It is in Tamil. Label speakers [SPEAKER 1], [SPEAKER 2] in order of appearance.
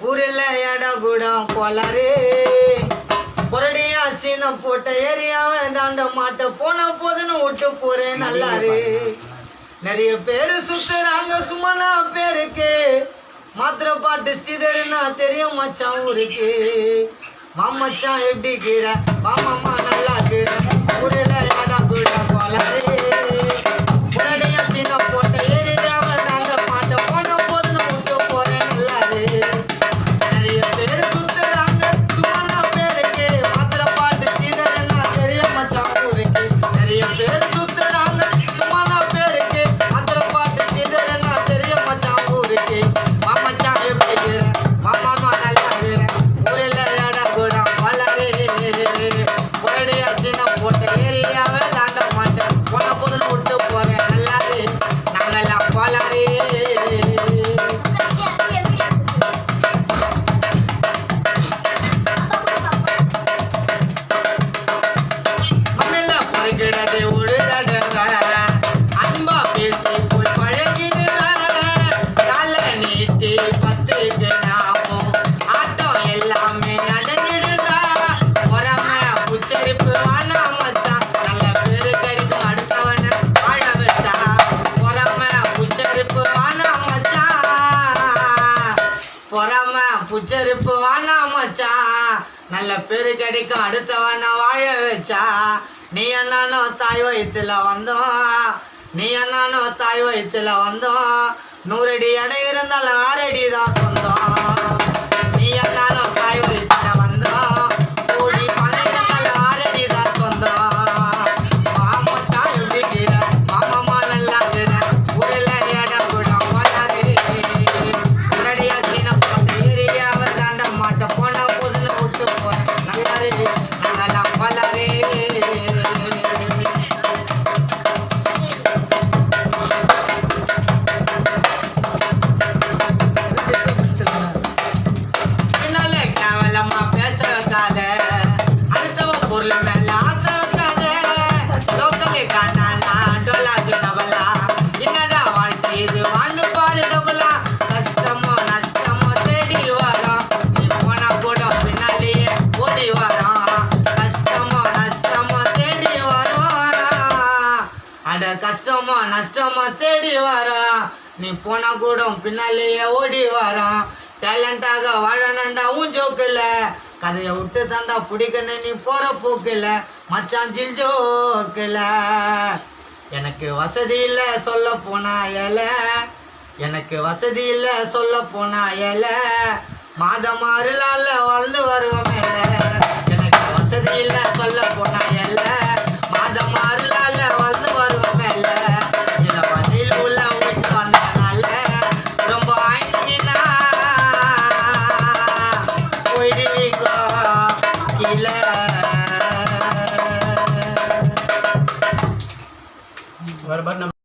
[SPEAKER 1] ஊரில் எடா கூடம் கோளாறு. பொரடியா சீனம் போட்ட ஏரியாவை தாண்ட மாட்ட போன போதுன்னு விட்டு போறேன் நல்லாரு நிறைய பேர் சுத்துறாங்க சும்மா பேருக்கு. மாத்திர பாட்டு ஸ்ரீதர்னா தெரியும் மச்சான் ஊருக்கு. மாமச்சான் எப்படி கீர மாமாமா நல்லா கீர ஊரில் ஏடா கூடம் பொறாம புச்சரிப்பு வானா மச்சான் நல்ல பேரு கிடைக்கும் அடுத்தவன வாழ வச்சா. நீ என்னானோ தாய் வயிற்றுல வந்தோம் நீ என்னானோ தாய் வயிற்றுல வந்தோம் நூறடி எடை இருந்தாலும் ஆறடி தான் சொந்தம். கஷ்டமோ நஷ்டமோ தேடி வரோம் நீ போனா கூட பின்னாலேயே ஓடி வரோம் கஷ்டமோ நஷ்டமோ தேடி அட தேடி வரோம் நீ போனா கூட பின்னாலேயே ஓடி வரோம் டேலண்டாக வாழணுண்டா உன் ஜோக்கில் கதையை விட்டு தாண்டா பிடிக்கணும் நீ போற போக்கில். மச்சான் ஜில் ஜோக்கில் எனக்கு வசதி இல்லை சொல்ல போனா ஏல எனக்கு வசதி இல்லை சொல்ல போனா ஏல. மாதம் ஆறு வாழ்ந்து வருவோம் எனக்கு வசதி இல்லை சொல்ல போனா